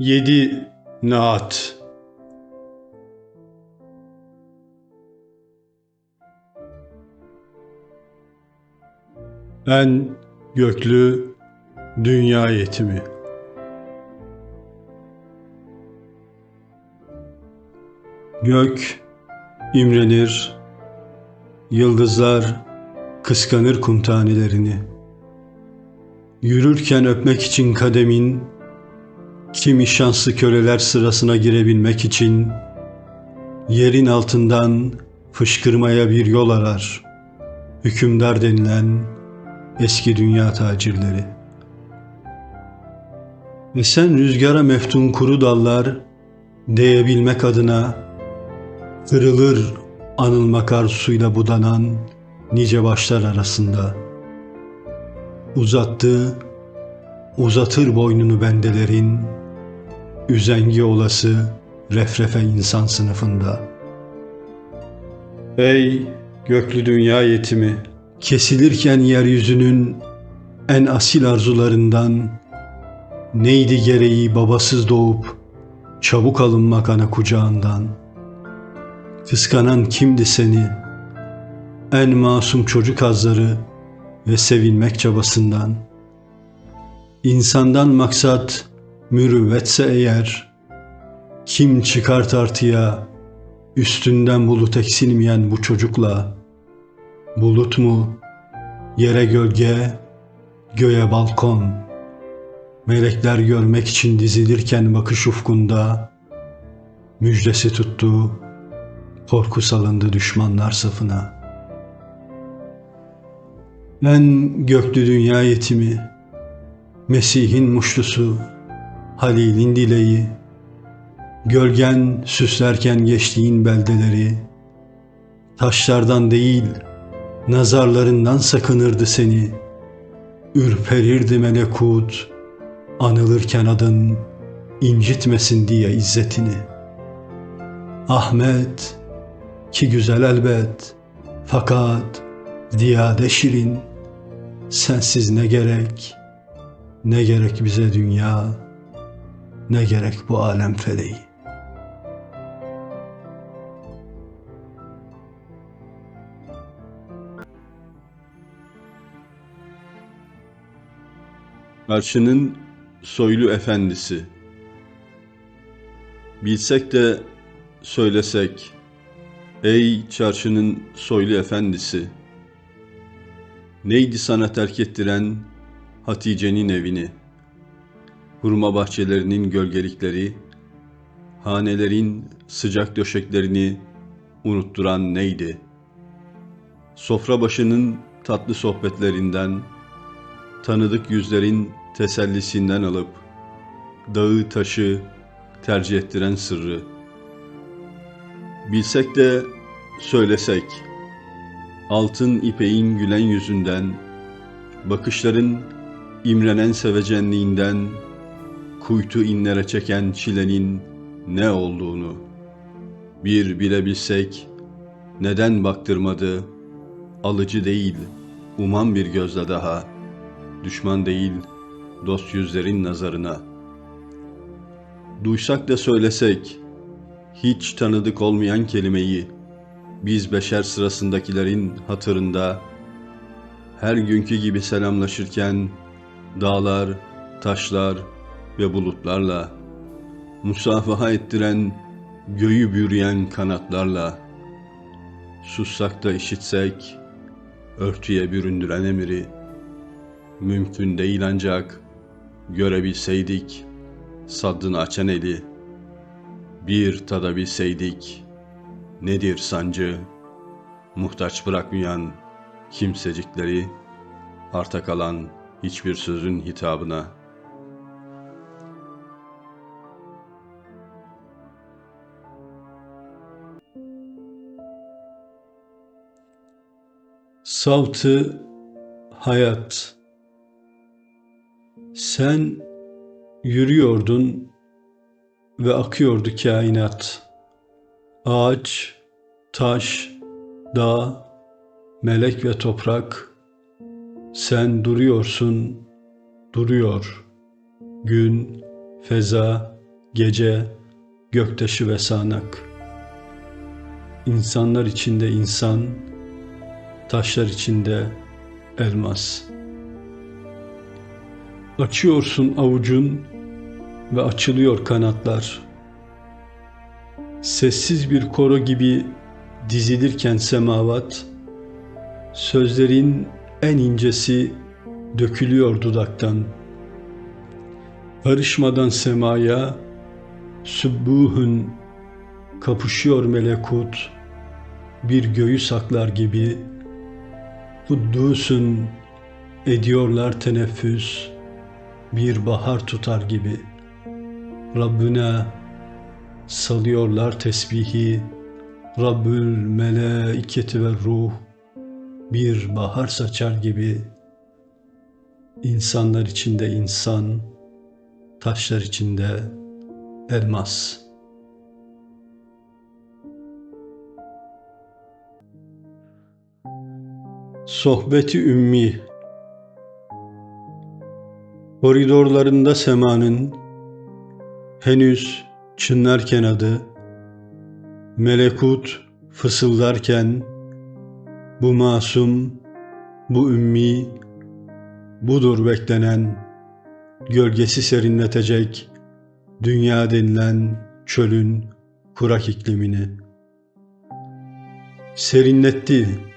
Yedi Naat Ben göklü dünya yetimi. Gök imrenir, yıldızlar kıskanır kum tanelerini. Yürürken öpmek için kademin, kimi şanslı köleler sırasına girebilmek için yerin altından fışkırmaya bir yol arar. Hükümdar denilen eski dünya tacirleri. Ve sen rüzgara meftun kuru dallar değebilmek adına kırılır anılmak arzusuyla budanan nice başlar arasında. Uzattı, uzatır boynunu bendelerin, üzengi olası refrefe insan sınıfında. Ey göklü dünya yetimi, kesilirken yeryüzünün en asil arzularından neydi gereği babasız doğup çabuk alınmak ana kucağından. Kıskanan kimdi seni? En masum çocuk azları ve sevilmek çabasından. İnsandan maksat mürüvvetse eğer, kim çıkar tartıya üstünden bulut eksilmeyen bu çocukla, bulut mu, yere gölge, göğe balkon, melekler görmek için dizilirken bakış ufkunda, müjdesi tuttu, korku salındı düşmanlar safına. Ben göklü dünya yetimi, Mesih'in muşlusu, Halil'in dileği, gölgen süslerken geçtiğin beldeleri, taşlardan değil, nazarlarından sakınırdı seni, ürperirdi melekut, anılırken adın incitmesin diye izzetini. Ahmet, ki güzel elbet, fakat ziyade şirin, sensiz ne gerek, ne gerek bize dünya, ne gerek bu alem feleği. Çarşının soylu efendisi. Bilsek de söylesek, ey çarşının soylu efendisi. Neydi sana terk ettiren Hatice'nin evini? Hurma bahçelerinin gölgelikleri, hanelerin sıcak döşeklerini unutturan neydi? Sofra başının tatlı sohbetlerinden, tanıdık yüzlerin tesellisinden alıp dağı taşı tercih ettiren sırrı. Bilsek de söylesek, altın ipeğin gülen yüzünden, bakışların imrenen sevecenliğinden, kuytu inlere çeken çilenin ne olduğunu bir bilebilsek, neden baktırmadı, alıcı değil, uman bir gözle daha, düşman değil, dost yüzlerin nazarına. Duysak da söylesek, hiç tanıdık olmayan kelimeyi, biz beşer sırasındakilerin hatırında, her günkü gibi selamlaşırken, dağlar, taşlar ve bulutlarla, musafaha ettiren, göğü bürüyen kanatlarla, sussak da işitsek, örtüye büründüren emiri, mümkün değil ancak görebilseydik saddını açan eli bir tadabilseydik nedir sancı? Muhtaç bırakmayan kimsecikleri arta kalan hiçbir sözün hitabına Savtı hayat Sen yürüyordun ve akıyordu kainat. Ağaç, taş, dağ, melek ve toprak. Sen duruyorsun, duruyor. Gün, feza, gece, göktaşı ve sağanak. İnsanlar içinde insan, taşlar içinde elmas. Açıyorsun avucun ve açılıyor kanatlar. Sessiz bir koro gibi dizilirken semavat, sözlerin en incesi dökülüyor dudaktan. Karışmadan semaya, sübbuhun kapışıyor melekut, bir göğü saklar gibi, Kuddus'un ediyorlar teneffüs, bir bahar tutar gibi. Rabbine salıyorlar tesbihi, Rabbül melaiketi ve ruh, bir bahar saçar gibi. İnsanlar içinde insan, taşlar içinde elmas. Sohbeti Ümmi Koridorlarında semanın henüz çınlarken adı, melekut fısıldarken bu masum, bu ümmi, budur beklenen, gölgesi serinletecek dünya denilen çölün kurak iklimini. Serinletti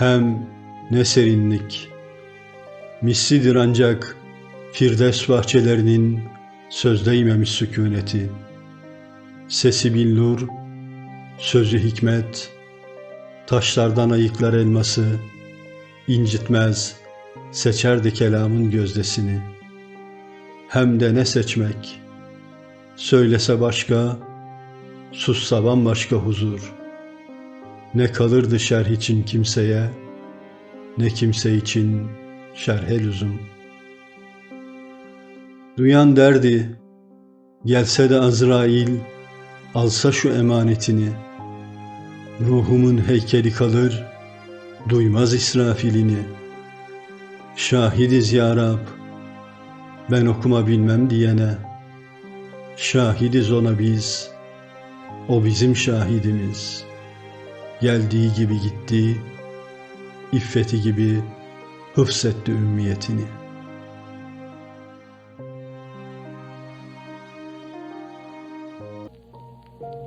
hem ne serinlik, mislidir ancak Firdevs bahçelerinin sözdeymemiş sükuneti. Sesi billur, sözü hikmet, taşlardan ayıklar elması, incitmez, seçerdi kelamın gözdesini. Hem de ne seçmek, söylese başka, sussa bambaşka huzur. Ne kalırdı şerh için kimseye, ne kimse için şerhe lüzum. Duyan derdi, gelse de Azrail, alsa şu emanetini. Ruhumun heykeli kalır, duymaz İsrafilini. Şahidiz ya Rab, ben okuma bilmem diyene. Şahidiz ona biz, o bizim şahidimiz. Geldiği gibi gitti, iffeti gibi hıfzetti ümmiyetini.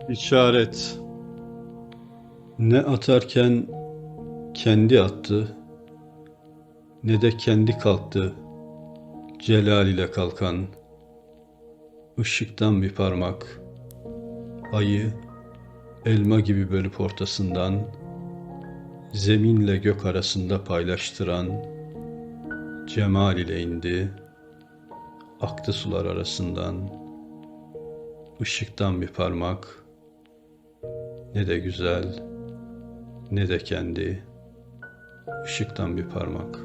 İşaret Ne atarken kendi attı, ne de kendi kalktı, celal ile kalkan, ışıktan bir parmak, ayı elma gibi bölüp ortasından, zeminle gök arasında paylaştıran, cemal ile indi, aktı sular arasından, ışıktan bir parmak, ne de güzel, ne de kendi, ışıktan bir parmak.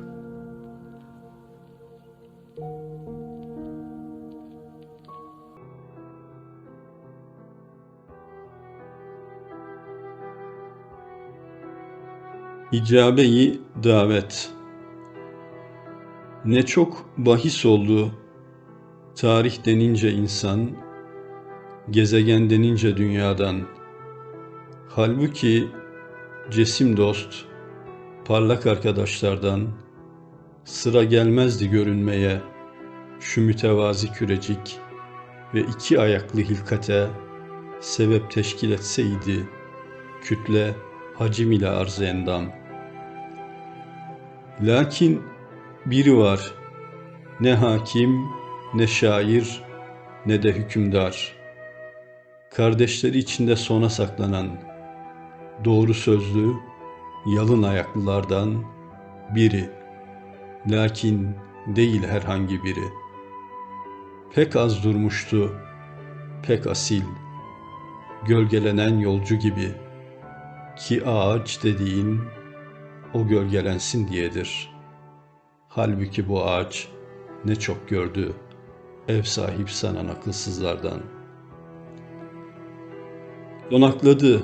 İcabeyi davet Ne çok bahis oldu tarih denince insan, gezegen denince dünyadan. Halbuki cesim dost, parlak arkadaşlardan sıra gelmezdi görünmeye şu mütevazi kürecik ve iki ayaklı hilkate sebep teşkil etseydi kütle hacim ile arz endam. Lakin biri var ne hakim ne şair ne de hükümdar. Kardeşleri içinde sona saklanan doğru sözlü, yalın ayaklılardan biri. Lakin değil herhangi biri. Pek az durmuştu, pek asil, gölgelenen yolcu gibi ki ağaç dediğin o gölgelensin diyedir. Halbuki bu ağaç ne çok gördü ev sahip sanan akılsızlardan. Konakladı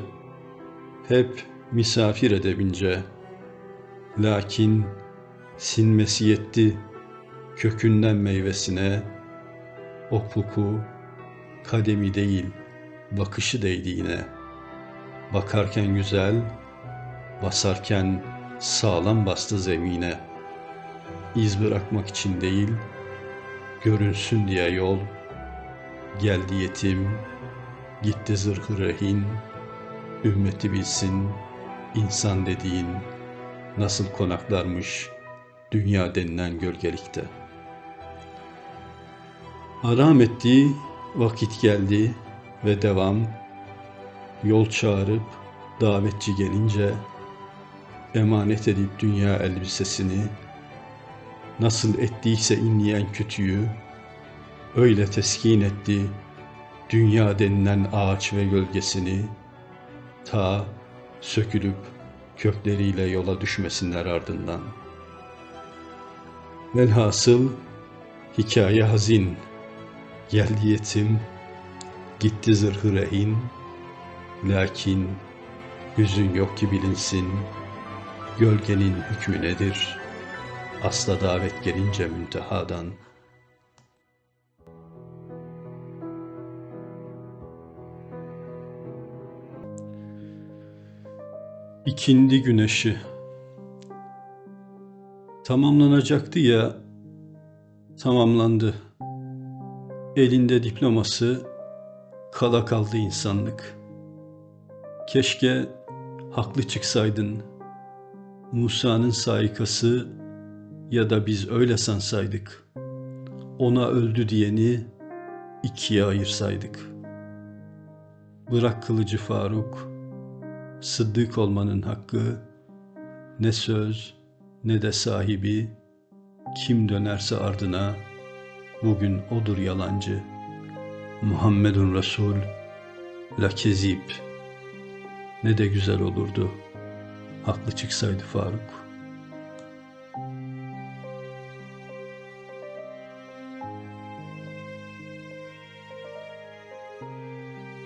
hep misafir edebince. Lakin sinmesi yetti kökünden meyvesine, o koku, Kademi değil, bakışı değdi yine. Bakarken güzel, basarken sağlam bastı zemine. İz bırakmak için değil, görünsün diye yol. Geldi yetim, gitti zırhı rehin, ümmeti bilsin, insan dediğin nasıl konaklarmış dünya denilen gölgelikte. Aram ettiği vakit geldi ve devam, yol çağırıp davetçi gelince, emanet edip dünya elbisesini, nasıl ettiyse inleyen kütüğü, öyle teskin etti dünya denilen ağaç ve gölgesini, ta sökülüp kökleriyle yola düşmesinler ardından. Velhasıl hikaye hazin, geldi yetim, gitti zırhı rehin, lakin hüzün yok ki bilinsin, gölgenin hükmü nedir? Asla davet gelince müntehadan. İkindi güneşi tamamlanacaktı ya tamamlandı. Elinde diploması kala kaldı insanlık. Keşke haklı çıksaydın. Musa'nın saikası ya da biz öyle sansaydık. Ona öldü diyeni ikiye ayırsaydık. Bırak kılıcı Faruk, sıddık olmanın hakkı ne söz ne de sahibi kim dönerse ardına bugün odur yalancı. Muhammedun Resul la kezip ne de güzel olurdu haklı çıksaydı Faruk.